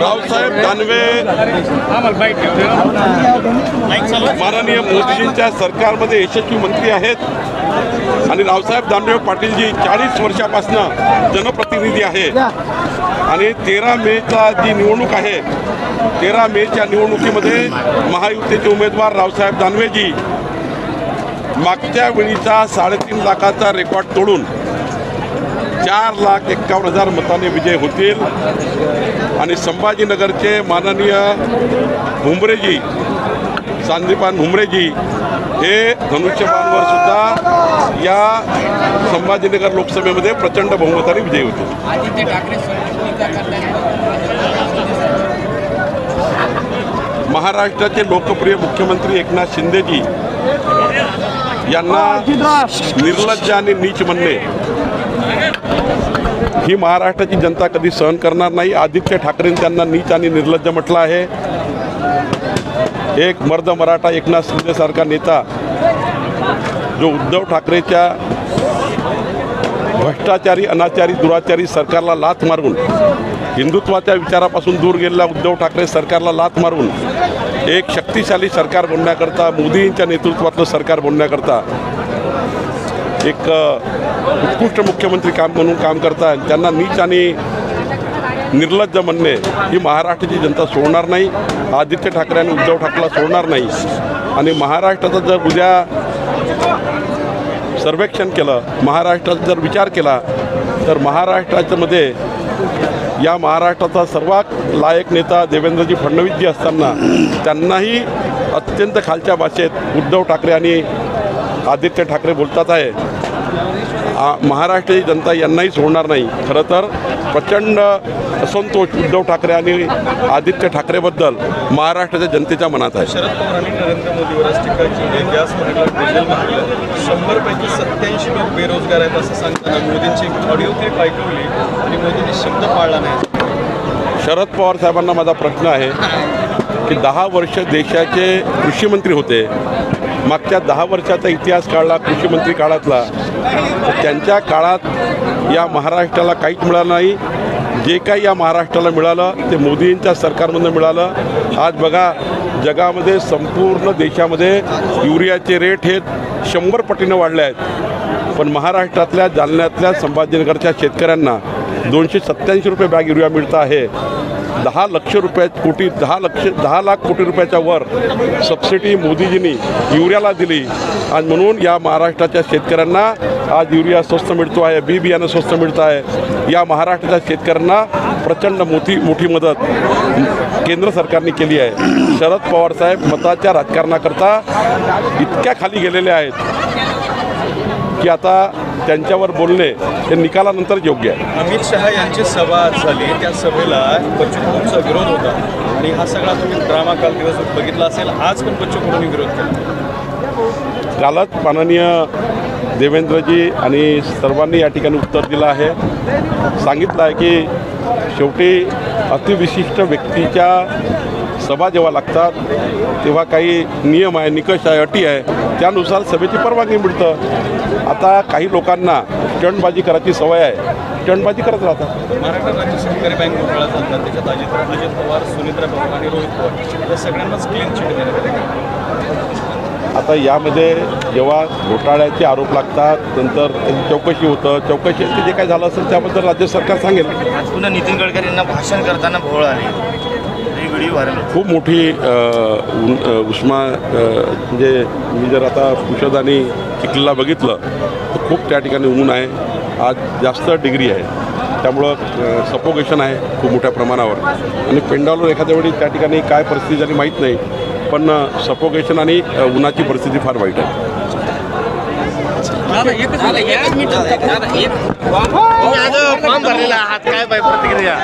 रावसाहेब दानवे माननीय मोदीजींच्या सरकारमध्ये यशस्वी मंत्री आहेत. आणि रावसाहेब दानवे पाटीलजी चाळीस वर्षापासनं जनप्रतिनिधी आहे. आणि तेरा मेचा जी निवडणूक आहे तेरा मेच्या निवडणुकीमध्ये महायुतीचे उमेदवार रावसाहेब दानवेजी मागच्या वेळीचा साडेतीन लाखाचा रेकॉर्ड तोडून चार लाख एक्कावन्न हजार मताने विजय होतील. आणि संभाजीनगरचे माननीय भुमरेजी संदीपान भुमरेजी हे धनुष्यबाणवर सुद्धा या संभाजीनगर लोकसभेमध्ये प्रचंड बहुमताने विजयी होतील. महाराष्ट्राचे लोकप्रिय मुख्यमंत्री एकनाथ शिंदेजी यांना निर्लज्ज आणि नीच म्हणणे. ही महाराष्ट्राची जनता कधी सहन करणार नाही. आदित्य ठाकरेंनी त्यांना नीच आणि निर्लज्ज म्हटलं आहे. एक मर्द मराठा एकनाथ शिंदेसारखा नेता जो उद्धव ठाकरेच्या भ्रष्टाचारी अनाचारी दुराचारी सरकारला लाथ मारून हिंदुत्वाच्या विचारापासून दूर गेलेला उद्धव ठाकरे सरकारला लाथ मारून एक शक्तिशाली सरकार बनण्याकरता मोदींच्या नेतृत्वातलं सरकार बनण्याकरता एक उत्कृष्ट मुख्यमंत्री काम म्हणून काम करतात त्यांना नीच आणि निर्लज्ज म्हणणे ही महाराष्ट्राची जनता सोडणार नाही. आदित्य ठाकरे आणि उद्धव ठाकरेला सोडणार नाही. आणि महाराष्ट्राचा जर उद्या सर्वेक्षण केलं महाराष्ट्राचा जर विचार केला तर महाराष्ट्राच्यामध्ये या महाराष्ट्राचा सर्वात लायक नेता देवेंद्रजी फडणवीसजी असताना त्यांनाही अत्यंत खालच्या भाषेत उद्धव ठाकरे आणि आदित्य ठाकरे बोलतात आहे. महाराष्ट्राची जनता यांनाही सोडणार नाही. खरं तर प्रचंड असंतोष उद्धव ठाकरे आणि आदित्य ठाकरेबद्दल महाराष्ट्राच्या जनतेच्या मनात आहे. शरद पवारांनी नरेंद्र मोदीवर आज टीका केली गॅस म्हटलं डिझेल म्हटलं शंभरपैकी सत्याऐंशी लोक बेरोजगार आहेत असं सांगताना मोदींची ऑडिओ क्लिप ऐकवली आणि मोदींनी शब्द पाळला नाही. शरद पवार साहेबांना माझा प्रश्न आहे की दहा वर्ष देशाचे कृषीमंत्री होते. मागच्या दहा वर्षाचा इतिहास काढला कृषीमंत्री काळातला त्यांच्या काळात या महाराष्ट्राला काहीच मिळालं नाही. जे काही या महाराष्ट्राला मिळालं ते मोदींच्या सरकारमधून मिळालं. आज बघा जगामध्ये संपूर्ण देशामध्ये युरियाचे रेट हे शंभर पटीनं वाढले आहेत. पण महाराष्ट्रातल्या जालन्यातल्या संभाजीनगरच्या शेतकऱ्यांना दोनशे सत्त्याऐंशी रुपये बॅग युरिया मिळतं आहे. दहा लक्ष रुपया कोटी दहा लक्ष दहा लाख कोटी रुपयाच्या वर सबसिडी मोदीजींनी युरियाला दिली. आणि म्हणून या महाराष्ट्राच्या शेतकऱ्यांना आज युरिया स्वस्त मिळतो आहे बी बियाणं स्वस्त मिळतं आहे. या महाराष्ट्राच्या शेतकऱ्यांना प्रचंड मोठी मोठी मदत केंद्र सरकारने केली आहे. शरद पवार साहेब मताच्या राजकारणाकरता इतक्या खाली गेलेले आहेत. की आता त्यांच्यावर बोलणे हे निकालानंतर योग्य आहे. अमित शहा यांची सभा आज झाली. त्या सभेला बच्चू कडूंचा विरोध होता. आणि हा सगळा तुम्ही ड्रामा काल दिवस बघितला असेल आज पण बच्चू कडूंनी विरोध केला. कालच माननीय देवेंद्रजी आणि सर्वांनी या ठिकाणी उत्तर दिलं आहे. सांगितलं आहे की शेवटी अतिविशिष्ट व्यक्तीच्या सभा जेव्हा लागतात तेव्हा काही नियम आहे निकष आहे अटी आहे त्यानुसार सभेची परवानगी मिळतं. आता काही लोकांना स्टंटबाजी करायची सवय आहे. स्टंटबाजी करत राहतात. महाराष्ट्र राज्य सहकारी बँक घोटाळा चालतात त्याच्यात अजित अजित पवार सुनित्रा पवार आणि रोहित पवार. या सगळ्यांनाच क्लीन चिट देण्यात आली. आता यामध्ये जेव्हा घोटाळ्याचे आरोप लागतात नंतर त्याची चौकशी होतं. चौकशी जे काय झालं असेल त्याबद्दल राज्य सरकार सांगेल. आज पुन्हा नितीन गडकरींना भाषण करताना भोवळ आले. व्हिडिओ व्हायरल होती. खूप मोठी उष्मा म्हणजे मी जर आता पुषद आणि चिखलीला बघितलं तर खूप त्या ठिकाणी ऊन आहे. आज जास्त डिग्री आहे. त्यामुळं सपोगेशन आहे खूप मोठ्या प्रमाणावर. आणि पेंडावर एखाद्या वेळी त्या ठिकाणी काय परिस्थिती झाली माहीत नाही पण सपोगेशन आणि उन्हाची परिस्थिती फार वाईट आहे. आज फॉर्म भरलेला आहात. काय बाय प्रतिक्रिया?